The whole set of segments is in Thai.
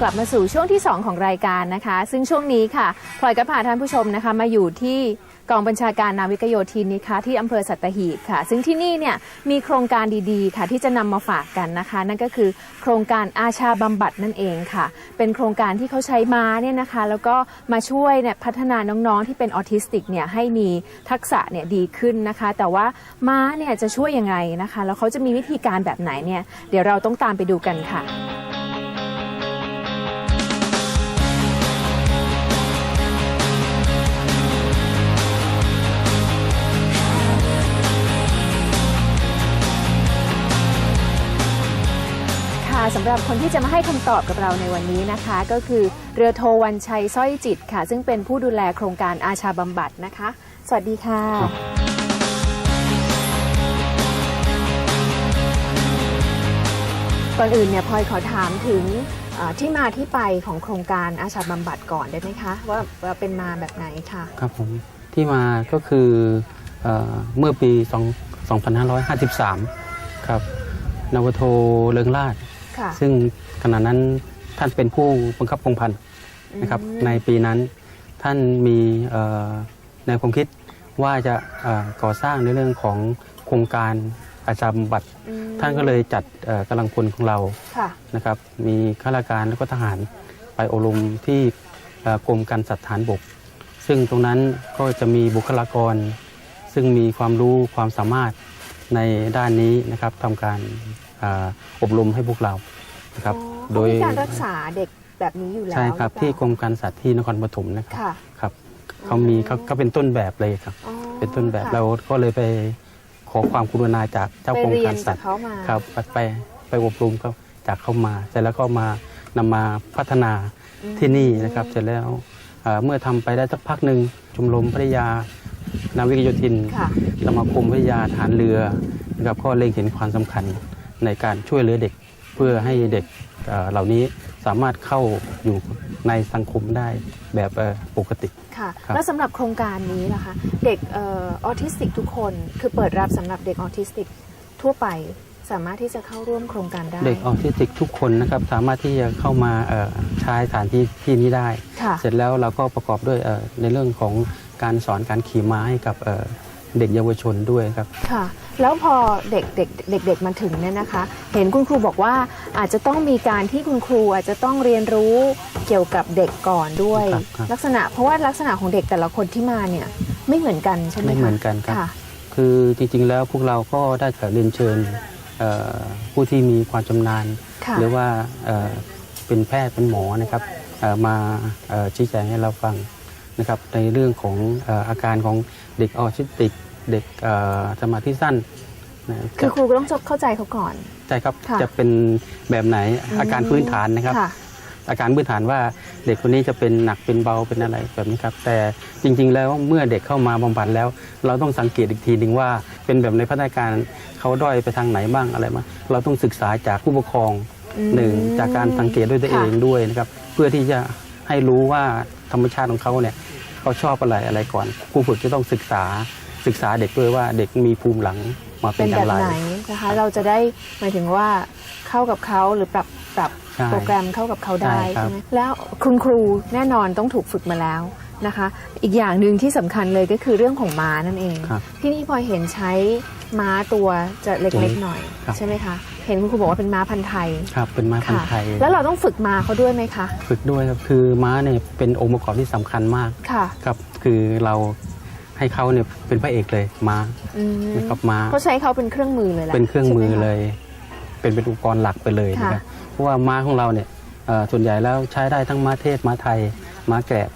กลับมาสู่ช่วงที่ 2 ของรายการนะคะ ซึ่งช่วงนี้ค่ะพลอยก็พาท่านผู้ชมนะคะมาอยู่ที่กองบัญชาการนาวิกโยธินนะคะที่อำเภอสัตหีบค่ะ ซึ่งที่นี่เนี่ยมีโครงการดีๆ ค่ะ ที่จะนำมาฝากกันนะคะ นั่นก็คือโครงการอาชาบำบัดนั่นเองค่ะ เป็นโครงการที่เขาใช้ม้าเนี่ยนะคะ แล้วก็มาช่วยเนี่ยพัฒนาน้องๆที่เป็นออทิสติกเนี่ยให้มีทักษะเนี่ยดีขึ้นนะคะ แต่ว่าม้าเนี่ยจะช่วยยังไงนะคะ แล้วเขาจะมีวิธีการแบบไหนเนี่ยเดี๋ยวเราต้องตามไปดูกันค่ะ สำหรับคนที่จะมาให้คำตอบกับเราในวันนี้นะคะ ก็คือเรือโทวันชัยสร้อยจิตค่ะ ซึ่งเป็นผู้ดูแลโครงการอาชาบำบัดนะคะ สวัสดีค่ะ ก่อนอื่นเนี่ยพลอยขอถามถึงเอ่อที่มาที่ไปของโครงการอาชาบำบัดก่อนได้ไหมคะ ว่าว่าเป็นมาแบบไหนค่ะ ครับผมที่มาก็คือเอ่อเมื่อปี2 2553 ครับนวโทเลิงลาด ค่ะซึ่งขณะนั้นท่านเป็นผู้บังคับกองพันนะครับอืมในปีนั้นท่านมีเอ่อแนวความคิดว่าจะเอ่อก่อสร้างในเรื่องของโครงการอาชาบำบัดอืมท่านก็เลยจัดเอ่อกำลังพลของเราค่ะนะครับ มีข้าราชการและก็ทหารไปอบรมที่เอ่อกรมการสัตว์ฐานบก ซึ่งตรงนั้นก็จะมีบุคลากร ซึ่งมีความรู้ความสามารถในด้านนี้นะครับทำการเอ่ออบรมให้พวกเรานะครับอ๋อโดยเขามีการรักษาเด็กแบบนี้อยู่แล้วใช่ครับหอเปล่าที่กรมการสัตว์ที่นครปฐมนะครับค่ะครับเขามีเขาก็เป็นต้นแบบเลยครับ อ๋อเป็นต้นแบบค่ะเราก็เลยไปขอความกรุณาจากเจ้ากรมไปเรียกานรจาสักตว์เขามาครับไปไปไปอบรมเขาจากเข้ามาเสร็จแล้วก็มานำมาพัฒนาอืมที่นี่นะครับ เสร็จแล้วเอ่อเมื่อทำไปได้สักพักหนึ่งชมรมพัทยานาวิกโยธิน ค่ะ สมาคมพัทยาฐานเรือนะครับก็เล็งเห็นความสำคัญ ในการช่วยเหลือเด็กเพื่อให้เด็กเอ่อเหล่านี้สามารถเข้าอยู่ในสังคมได้แบบเอ่อปกติค่ะครับแล้วสำหรับโครงการนี้นะคะเด็กเออทิสติกทุกคนคือเปิดรับสำหรับเด็กออทิสติกทั่วไปสามารถที่จะเข้าร่วมโครงการได้ เด็กออทิสติกทุกคนนะครับสามารถที่จะเข้ามาเอ่อใช้สถานที่ที่นี้ได้ค่ะเสร็จแล้วเราก็ประกอบด้วยเอ่อในเรื่องของการสอนการขี่ม้าให้กับเอ่อเด็กเยาวชนด้วยครับค่ะ แล้วพอเด็กเด็กเด็กเด็กมาถึงเนี่ยนะคะ เห็นคุณครูบอกว่าอาจจะต้องมีการที่คุณครูอาจจะต้องเรียนรู้เกี่ยวกับเด็กก่อนด้วย ครับครับ ลักษณะเพราะว่าลักษณะของเด็กแต่ละคนที่มาเนี่ยไม่เหมือนกันใช่ไหมคะไม่เหมือนกันครับ ค่ะ คือจริงๆแล้วพวกเราก็ได้ขอเรียนเชิญเอ่อผู้ที่มีความชำนาญ ค่ะหรือว่าเอ่อเป็นแพทย์เป็นหมอนะครับเอ่อมาเอ่อชี้แจงให้เราฟังนะครับในเรื่องของเอ่ออาการของเด็กออทิสติก เด็กเอ่อสมาธิสั้นนะคือครูก็ต้องเข้าใจเขาก่อน ใช่ครับค่ะจะเป็นแบบไหนอาการพื้นฐานนะครับค่ะอาการพื้นฐานว่าเด็กคนนี้จะเป็นหนักเป็นเบาเป็นอะไรแบบนี้ครับ แต่จริง ๆ แล้วเมื่อเด็กเข้ามาบำบัดแล้ว เราต้องสังเกตอีกทีหนึ่งว่า เป็นแบบในพัฒนาการเขาด้อยไปทางไหนบ้างอะไรบ้างเราต้องศึกษาจากผู้ปกครองอืมหนึ่งจากการสังเกตด้วยตัวเองค่ะด้วยนะครับ เพื่อที่จะให้รู้ว่าธรรมชาติของเขาเนี่ยเขาชอบอะไรอะไรก่อน ผู้ฝึกจะต้องศึกษา ศึกษาเด็กด้วยว่าเด็กมีภูมิหลังมาเป็เป็นนอแบย่าบงไร ไหนนะคะ เราจะได้หมายถึงว่าเข้ากับเขาหรือปรับปรับใช่โปรแกรมเข้ากับเขาได้ใช่ครับ ใช่ไหมแล้วคุณครูแน่นอนต้องถูกฝึกมาแล้วนะคะ อีกอย่างหนึ่งที่สำคัญเลยก็คือเรื่องของม้านั่นเอง ครับ ที่นี่พลอยเห็นใช้ม้าตัวจะเล็กๆหน่อยครับ ใช่ไหมคะ เห็นคุณครูบอกว่าเป็นม้าพันธุ์ไทยครับเป็นม้าพันค่ะ ธุ์ไทยแล้วเราต้องฝึกม้าเขาด้วยไหมคะ ฝึกด้วยครับคือม้าเนี่ยเป็นองค์ประกอบที่สำคัญมากค่ะ ครับคือเรา ให้เขาเนี่ยเป็นพระเอกเลยม้าอืมนะครับม้าเขาใช้เขาเป็นเครื่องมือเลยแหละเป็นเครื่องมือใช่ไหเลคะยเป็นเป็นอุปกรณ์หลักไปเลยค่ะ นะครับเพราะว่าม้าของเราเนี่ยเอ่อส่วนใหญ่แล้วใช้ได้ทั้งม้าเทศม้าไทยม้าแกะ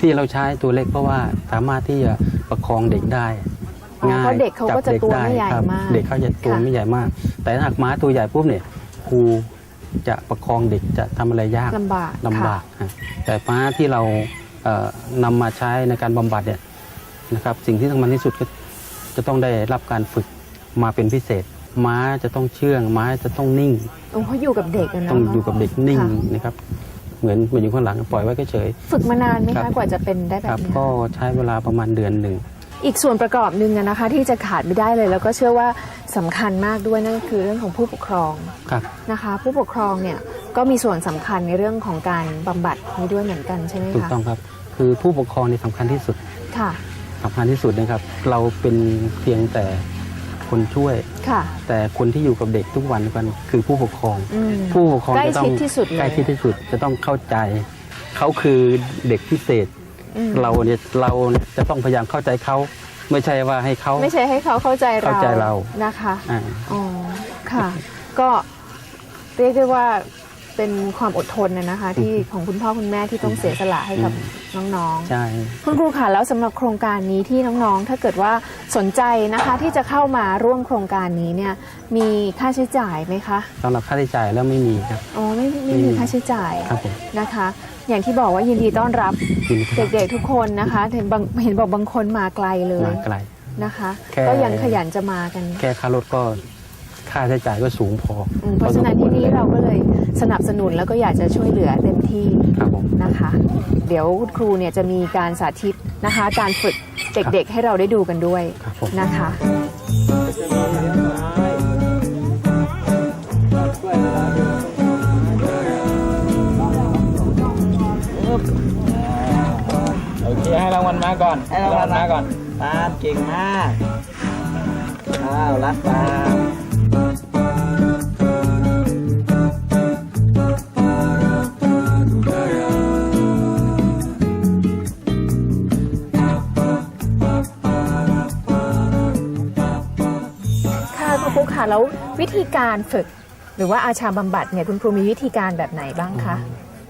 ที่เราใช้ตัวเล็กเพราะว่าสามารถที่จะประคองเด็กได้อ๋อเพราะเด็กเขาก็จะจับตัวด้ไม่ใหญ่ครับมากเด็กเขาจะตัวค่ะ ไม่ใหญ่มาก แต่ถ้าหากม้าตัวใหญ่ปุ๊บเนี่ยครูจะประคองเด็กจะทำอะไรยาก ลำบากลำบากฮะแต่ม้าที่เราเอ่อนำมาใช้ในการบำบัดเนี่ย นะครับ สิ่งที่สำคัญที่สุดก็จะต้องได้รับการฝึกมาเป็นพิเศษ ม้าจะต้องเชื่อง ม้าจะต้องนิ่ง โอ้เขาอยู่กับเด็กอะเนาะต้องอยู่กับเด็กนิ่งค่ะนะครับ เหมือนเหมือนอยู่ข้างหลังปล่อยไว้ก็เฉย ฝึกมานานไหมครัคะบ กว่าจะเป็นได้แบครับบเนี้ยก็ใช้เวลาประมาณเดือนหนึ่ง อีกส่วนประกอบหนึ่งอะนะคะ ที่จะขาดไม่ได้เลย แล้วก็เชื่อว่าสำคัญมากด้วยนั่นก็คือเรื่องของผู้ปกครองครับ นะคะ ผู้ปกครองเนี่ยก็มีส่วนสำคัญในเรื่องของการบำบัดนี้ด้วยเหมือนกันใช่ไหมถูกคะต้องครับ คือผู้ปกครองนี่สำคัญที่สุด ค่ะ สำคัญที่สุดนะครับ เราเป็นเพียงแต่คนช่วย ค่ะ แต่คนที่อยู่กับเด็กทุกวันกันคือผู้ปกครอง อืม ผู้ปกครองใกล้จะต้องชิดที่สุดเลย ใกล้ชิดที่สุดจะต้องเข้าใจ เขาคือเด็กพิเศษ อืมเราเนี่ยเราจะต้องพยายามเข้าใจเขา ไม่ใช่ว่าให้เขา ไม่ใช่ให้เขาเข้าใจเราเข้าใจเรา นะคะ อ่า อ๋อ ค่ะ ก็เรียกได้ว่า เป็นความอดทนนะนะคะ ที่ของคุณพ่อคุณแม่ที่ต้องเสียสละให้กับน้องใช่ๆคุณครูค่ะแล้วสำหรับโครงการนี้ที่น้องๆ ถ้าเกิดว่าสนใจนะคะ ที่จะเข้ามาร่วมโครงการนี้เนี่ย มีค่าใช้จ่ายไหมคะสำหรับค่าใช้จ่ายแล้วไม่มีครับ อ๋อไม่ไม่ไม่มีมีค่าใช้จ่ายครับผม นะคะ อย่างที่บอกว่ายินดีต้อนรับกินครับเด็กๆทุกคนนะคะเห็นบางเห็นบอกบางคนมาไกลเลยมาไกล นะคะ แค่ ก็ยังขยันจะมากัน แค่ค่ารถก็ ค่าใช้จ่ายก็สูงพออืมเพราะฉะนั้นที่นี่เราก็เลยสนับสนุนแล้วก็อยากจะช่วยเหลือเต็มที่ครับผม นะคะ เดี๋ยวคุณครูเนี่ยจะมีการสาธิตนะคะ การฝึกเด็กๆ ให้เราได้ดูกันด้วยครับผม นะคะ โอเคให้รางวัลมาก่อนให้รางวัลมาก่อนปาล์มเก่งมากอ้าวรัดปาล์ม คุณครูค่ะแล้ววิธีการฝึก หรือว่าอาชาบำบัดเนี่ยคุณครูมีวิธีการแบบไหนบ้างคะ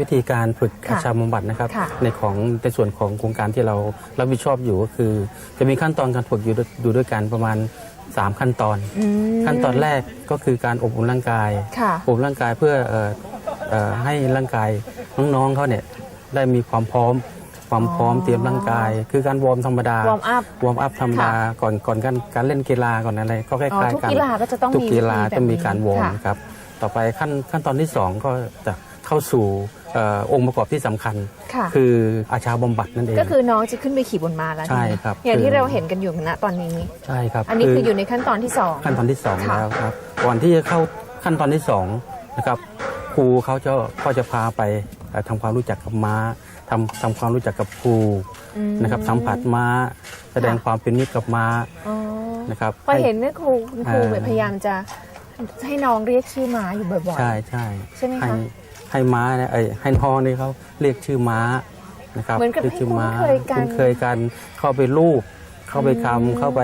วิธีการฝึกค่ะอาชาบำบัดนะครับ ค่ะในของในส่วนของโครงการที่เรารับผิดชอบอยู่ก็คือ จะมีขั้นตอนการฝึกอยู่ด้วยอยู่ด้วยกันประมาณ 3 ขั้นตอน อืมขั้นตอนแรกก็คือการอบอุ่นร่างกายค่ะ อบอุ่นร่างกายเพื่อเอ่อเอ่อให้ร่างกายน้องๆเขาเนี่ยได้มีความพร้อม ความพร้อมอ๋อเตรียมร่างกาย คือการวอร์มธรรมดาวอร์มอัพวอร์มอัพธรรมดาค่ะก่อนก่อนการการเล่นกีฬาก่อนอะไรก็คล้ายอ๋อๆทุกกันกีฬาก็จะต้องทุกมีกีฬาแบบต้องมีนี้การวอร์มค่ะครับต่อไปขั้นขั้นตอนที่สองก็จะเข้าสู่เอ่อองค์ประกอบที่สำคัญค่ะคืออาชาบำบัดนั่นเอง ก็คือน้องจะขึ้นไปขี่บนม้าแล้วใช่ไหมครับอย่างคือที่เราเห็นกันอยู่ณตอนนี้ใช่ครับอันนี้คืออยู่ในขั้นตอนที่สองขั้นตอนที่สองค่ะแล้วครับก่อนที่จะเข้าขั้นตอนที่สองนะครับครูเขาจะก็จะพาไปเอ่อทำความรู้จักกับม้า ทำทำความรู้จักกับครูอืมนะครับสัมผัสม้า แสดงค่ะความเป็นมิตรกับม้าอ๋อนะครับพอให้เห็นเนี่ยครูคุณครูอ่าแบบพยายามจะให้น้องเรียกชื่อม้าอยู่บ่อยๆใช่ใช่ใช่ไหมคะ ให้ให้ม้าเนี่ยเอ้ยให้น้องนี่เขาเรียกชื่อม้านะครับเหมือนกับรียชื่ให้คุ้นเคยกันคุ้นเคยกันเข้าไปลูบเข้าไปอืมคำเข้าไป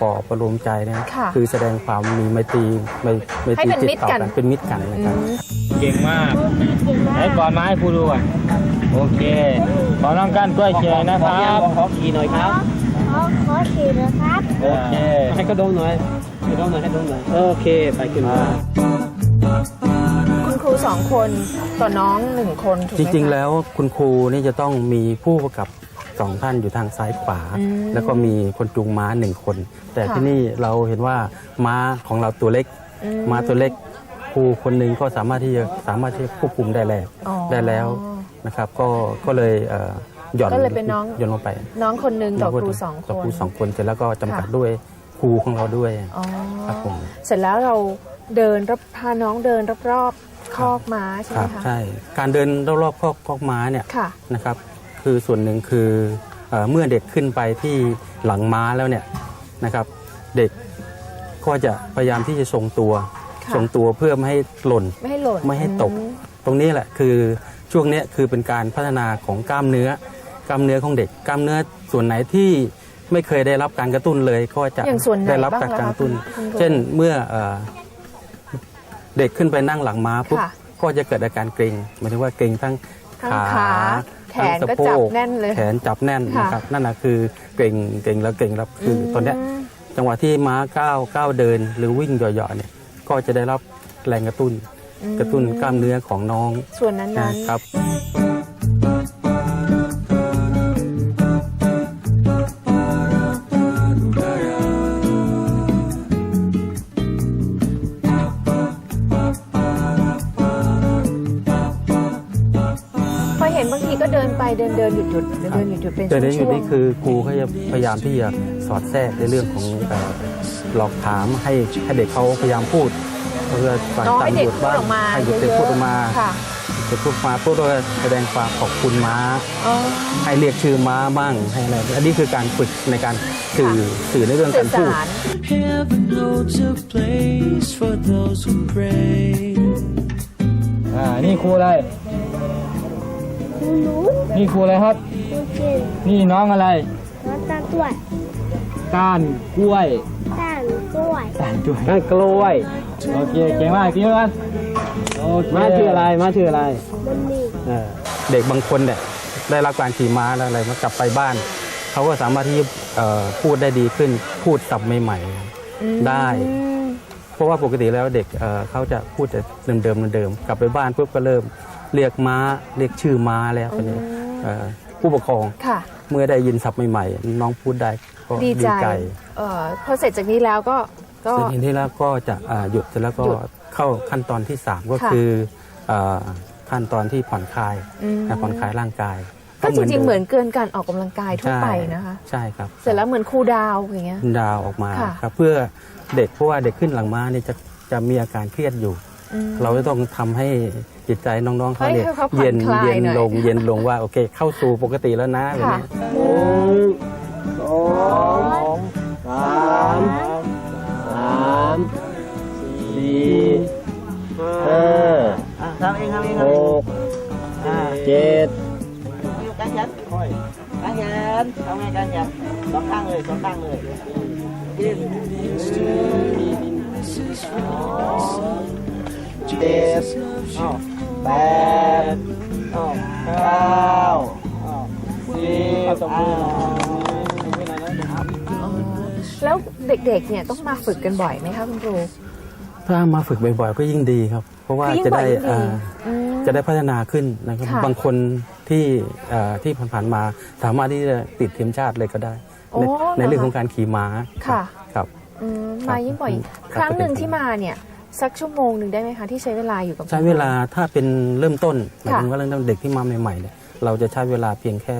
ปลอบประโลมใจนะค่ะคือแสดงความมีไมตรีไมไมตรีให้เป็นจิตมิตรต่อกัน กันเป็นมิตรกันนะอืครับม เก่งมากไหนก่อนมาให้ครูดูก่อนโอเค ขอน้องก้านกล้วยเชียร์นะคขอรับขอขี่หน่อยครับ ขอขอขี่นะครับ โอเค ให้กระโดงหน่อยให้กระโดงหน่อยให้กระโดงหน่อย โอเค ไปขึ้นมาคุณครูสองคนต่อน้องหนึ่งคนถูกไหจมคะ ริงๆ แล้วคุณครูนี่จะต้องมีผู้กำกับสองท่านอยู่ทางซ้ายขวา อืมแล้วก็มีคนจูงม้าหนึ่งคน แต่ค่ะที่นี่เราเห็นว่าม้าของเราตัวเล็ก อืม้าตัวเล็กค รูคนหนึ่งก็สามารถที่จะสามารถที่จะควบคุมได้แล้วอ๋อ ได้แล้วนะครับก็ก็เลยเอ่อหย่อนก็เลยเป็นน้อง หย่อนลงไปน้องคนหนึ่งต่อครูสองคต่อครูนสองคนเสร็จแล้วก็จำกัดค่ะ ด้วยครูของเราด้วย อ๋อครับผม เสร็จแล้วเราเดินรับพาน้องเดินรอบๆคอกม้าใช่คไหมรับคะใช่การเดินรอบๆคอกคอกม้าเนี่ย ค่ะ นะครับคือส่วนหนึ่งคือเอ่อเมื่อเด็กขึ้นไปที่หลังม้าแล้วเนี่ยนะครับ เด็กก็จะพยายามที่จะทรงตัว ค่ะ ทรงตัวเพื่อไม่ให้หล่น ไม่ให้หล่นไม่ให้ตก อืม ตรงนี้แหละคือช่วงเนี้ยคือเป็นการพัฒนาของกล้ามเนื้อกล้ามเนื้อของเด็ก กล้ามเนื้อส่วนไหนที่ไม่เคยได้รับการกระตุ้นเลยก็จะอย่างส่วนไหนได้รับบ้างการล่ะคะกระตุ้น คุณครูเช่นเมื่อเอ่อเด็กขึ้นไปนั่งหลังม้าปุ๊บค่ะก็จะเกิดอาการเกร็งหมายถึงว่าเกร็งทั้งทั้งขาขาแขนทั้งก็สะโพจับแน่นเลยแขนจับแน่นค่ะ นะครับนั่นนะคือเกร็งเกร็งแล้วเกร็งแล้วคืออตอนเนี้ย จังหวะที่ม้าก้าวก้าวเดินหรือวิ่งเหยาะๆเนี่ย ก็จะได้รับแรงกระตุ้นอืมกระตุ้นกล้ามเนื้อของน้องส่วนนั้นนะนั้นครับ พอเห็นบางทีก็เดินไปเดินเดินหยุดหยุดเดินเดินหยุดหยุดเป็นแต่ในช่จุดวงนี้คือครูเขาจะพยายามที่จะสอดแทรกในเรื่องของเอ่อ หลอกถามให้ให้เด็กเขาพยายามพูดเพื่อฝ่ายน้องต่าให้งเด็หกยุดพูบ้าดงออกมาให้หยุดเยเด็กอะพูดออกมาๆค่ะเด็กพูดมาพูดก็แสดงความขอบคุณม้า อ๋อ ให้เรียกชื่อม้าบ้างให้อะไรอันนี้คือการฝึกในการสื่อสื่อในเรื่องสื่กาอรพูด สาร Heaven holds a place for those who pray. อ่า นี่ครูอะไรคุณหนูนี่ครูอะไรครับคุณเก่งนี่น้องอะไร น้องตาตัวจก้านกล้วยต้านกล้ วยก้านกล้วยก้านกล้วยโอเคเก่งมากกินกันโอเคมาชื่ออะไรมาชื่ออะไรมันมีเออเด็กบางคนเนี่ยได้รับการขี่ม้าแล้วอะไรมากลับไปบ้าน เขาก็สามารถที่จะเอ่อพูดได้ดีขึ้นพูดศัพท์ใหม่ๆได้อืมเพราะว่าปกติแล้วเด็กเอ่อเขาจะพูดแต่เดิมๆเดิมๆกลับไปบ้านปุ๊บก็เริ่มเรียกม้าเรียกชื่อม้าแล้วคนนี้เอ่อผู้ปกครอง ค่ะ เมื่อได้ยินศัพท์ใหม่ๆ น้องพูดได้ก็ดีดีใจใจ เอ่อพอเสร็จจากนี้แล้วก็ ก็เสร็จทีนี้แล้วก็จะอ่าหยุดเสร็จแล้วก็หยุดเข้าขั้นตอนที่ 3 ก็ค่ะคืออ่าขั้นตอนที่ผ่อนคลายอืมนะผ่อนคลายร่างกายก็จริงๆเหมือนดิเกินการออกกำลังกายทั่วใช่ไปนะคะ ใช่ครับ เสร็จแล้วเหมือนครูดาวอย่างเงี้ยดาวออกมาค่ะครับเพื่อเด็กเพราะว่าเด็กขึ้นหลังม้าเนี่ยจะจะมีอาการเครียดอยู่อืมเราจะต้องทำให้จิตใจน้องๆเขาเนี่ยให้เขาผ่อนเย็นคลายเย็นหน่อยลงเย็นลงว่าโอเค เข้าสู่ปกติแล้วนะอะไรค่ะเงี้ยสองสามสามสี่ห้าอะทำเองทำเองหกเจ็ดการยันการยันทำไงการยันสองข้างเลยสองข้างเลย เด็กๆเนี่ยต้องมาฝึกกันบ่อยไหมคะคุณครู ถ้ามาฝึกบ่อยๆก็ยิ่งดีครับ เพราะว่ายิ่งจะบ่อยได้ยิ่งดีอ่าอืมจะได้พัฒนาขึ้นนะครับค่ะบางคนที่เอ่อที่ผ่านๆมาสามารถที่จะติดทีมชาติเลยก็ได้โอ้ในในเรื่องเหรอของการขี่ม้าค่ะครับอืมครับมายิ่งบ่อย ครับครั้งหนึ่งก็เป็นที่มาเนี่ยสักชั่วโมงหนึ่งได้ไหมคะที่ใช้เวลาอยู่กับ ใช้เวลาถ้าเป็นเริ่มต้นหมายค่ะถึงว่าเริ่มต้นเด็กที่มาใหม่ๆเนี่ยเราจะใช้เวลาเพียงแค่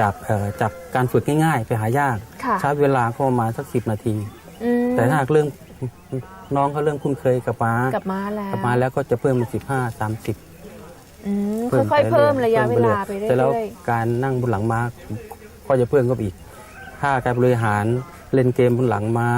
จากเอ่อจากการฝึกง่ายๆ ไปหายากค่ะใช้เวลาก็ประมาณสักสิบนาทีอืมแต่ถ้าหากเริ่มน้องเขาเริ่มคุ้นเคยกับม้ากลับมาแล้วกับม้าแล้วก็จะเพิ่มเป็นสิบห้าสามสิบอืมค่อยๆเพิ่มระยะเวลาไปเรื่แต่แล้วอยการนั่งบนหลังม้าก็จะเพิ่มก็อีกถ้าการบริหารเล่นเกมบนหลังม้า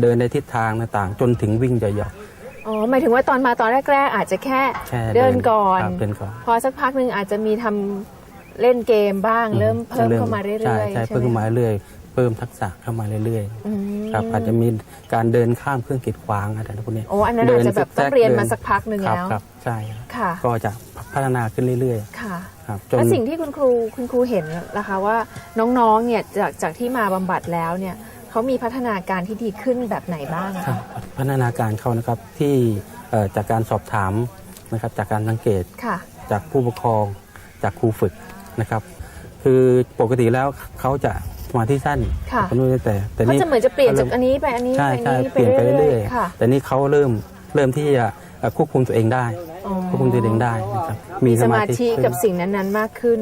เดินในทิศทางต่างๆ จนถึงวิ่งเหยาะๆอ๋อหมายถึงว่าตอนมาตอนแรกๆ อาจจะแค่ๆแค่เดินก่อนครับเดินก่อน พอสักพักหนึ่งอาจจะมีทำ เล่นเกมบ้างเริ่มเพิ่มเข้ามาเรื่อยๆใช่ใช่ไหเพิ่มเข้ามาเรื่อยๆเพิ่มทักษะเข้ามาเรื่อยอืมๆครับอาจจะมีการเดินข้ามเครื่องกีดขวางอะไรพวกนี้โอ้อันนั้นอาจจะแบบต้องเรียนมาสักพักหนึ่งครับแล้วครับใช่ครับค่ะก็จะพัฒนาขึ้นเรื่อยค่ะๆครับจนแล้วสิ่งที่คุณครูคุณครูเห็นนะคะว่าน้องๆเนี่ยจากจากที่มาบำบัดแล้วเนี่ยเขามีพัฒนาการที่ดีขึ้นแบบไหนบ้างอะครับคะพัฒนาการเขานะครับที่เอ่อจากการสอบถามนะครับจากการสังเกตค่ะจากผู้ปกครองจากครูฝึก นะครับ คือปกติแล้วเขาจะสมาธิสั้นค่ะเขาไม่ได้แต่แต่เขานี่จะเหมือนจะเปลี่ยนจากอันนี้ไปอันนี้ใช่ไปอันใช่นี้เปลี่ยนไปเรื่อยค่ะ ๆแต่นี่เขาเริ่มเริ่มที่จะเอ่อควบคุมตัวเองได้ อ๋อ ควบคุมตัวเองได้นะครับมีสมาธิขึ้น กับสิ่งนั้นๆมากขึ้น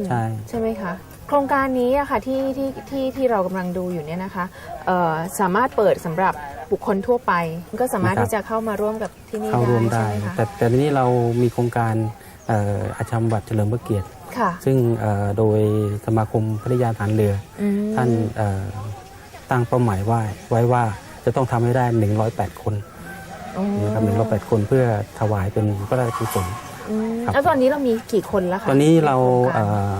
ใช่ ไหมคะ โครงการนี้อะค่ะที่ที่ที่ที่เรากำลังดูอยู่เนี่ยนะคะเอ่อสามารถเปิดสำหรับบุคคลทั่วไป ก็สามารถที่จะเข้ามาร่วมกับที่นี่เข้าร่วมได้ ได้ใช่ไหมคะแต่แต่ทีนี้เรามีโครงการเอ่ออาชญาบัตรเฉลิมพระเกียรติ ค่ะ ซึ่งเอ่อโดยสมาคมพัทยาฐานเรืออืมท่านเอ่อตั้งเป้าหมายไว้ไว้ว่าจะต้องทำให้ได้ 108 คนอ๋อนะครับ108คนเพื่อถวายเป็นพระราชกุศลอืมครับแล้วตอนนี้เรามีกี่คนแล้วคะตอนนี้เราในโคงกเอ่อ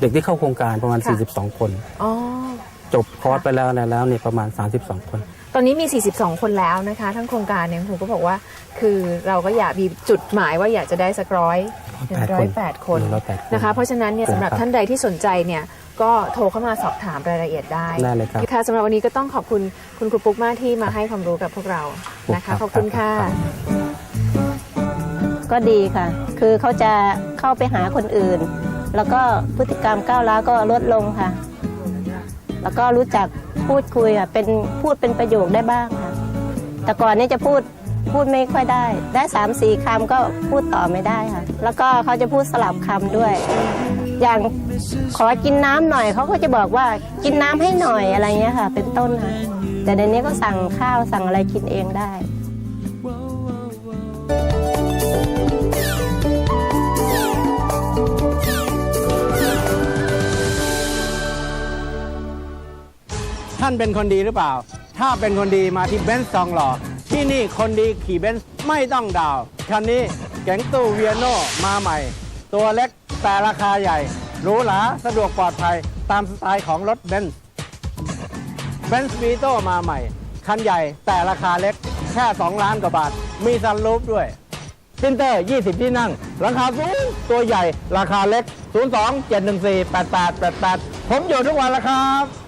เด็กที่เข้าโครงการประมาณค่ะ42 คนอ๋อ จบคอร์สไปแล้วแล้วเนี่ยประมาณ 32 คน ตอนนี้มี 42 คนแล้วนะคะ ทั้งโครงการเนี่ยครูก็บอกว่า คือเราก็อยากมีจุดหมายว่าอยากจะได้สักร้อย108ร้อยแปดคน108นะคะ เพราะฉะนั้นเนี่ยครับสำหรับท่านใดที่สนใจเนี่ยก็โทรเข้ามาสอบถามรายละเอียดได้ได้เลยครับค่ะสำหรับวันนี้ก็ต้องขอบคุณคุณครูปุ๊กมากที่มาให้ความรู้กับพวกเรานะคะครับขอบคุณค่ะครับก็ดีค่ะ คือเขาจะเข้าไปหาคนอื่น แล้วก็พฤติกรรมก้าวร้าวก็ลดลงค่ะ แล้วก็รู้จักพูดคุยอะเป็นพูดเป็นประโยคได้บ้างค่ะ แต่ก่อนนี่จะพูดพูดไม่ค่อยได้ ได้สามสี่คำก็พูดต่อไม่ได้ค่ะ แล้วก็เขาจะพูดสลับคำด้วย อย่างขอกินน้ำหน่อยเขาก็จะบอกว่ากินน้ำให้หน่อยอะไรเงี้ยค่ะ เป็นต้นค่ะแต่ในนี้ก็สั่งข้าวสั่งอะไรกินเองได้่านเป็นคนดีหรือเปล่า ถ้าเป็นคนดีมาที่เบนซ์ซองหล่อที่นี่คนดีขี่เบนซ์ไม่ต้องดาวคันนี้แก๊งตู้เวียโนมาใหม่ ตัวเล็กแต่ราคาใหญ่หรูหราสะดวกปลอดภัยตามสไตล์ของรถเบนซ์เบนซ์วีโตมาใหม่ คันใหญ่แต่ราคาเล็กแค่ 2 ล้านกว่าบาท มีซันรูฟด้วยซินเตอร์ 20 ที่นั่ง ราคาสูง ตัวใหญ่ ราคาเล็ก 02 714 8888 ผมอยู่ทุกวันแล้วครับ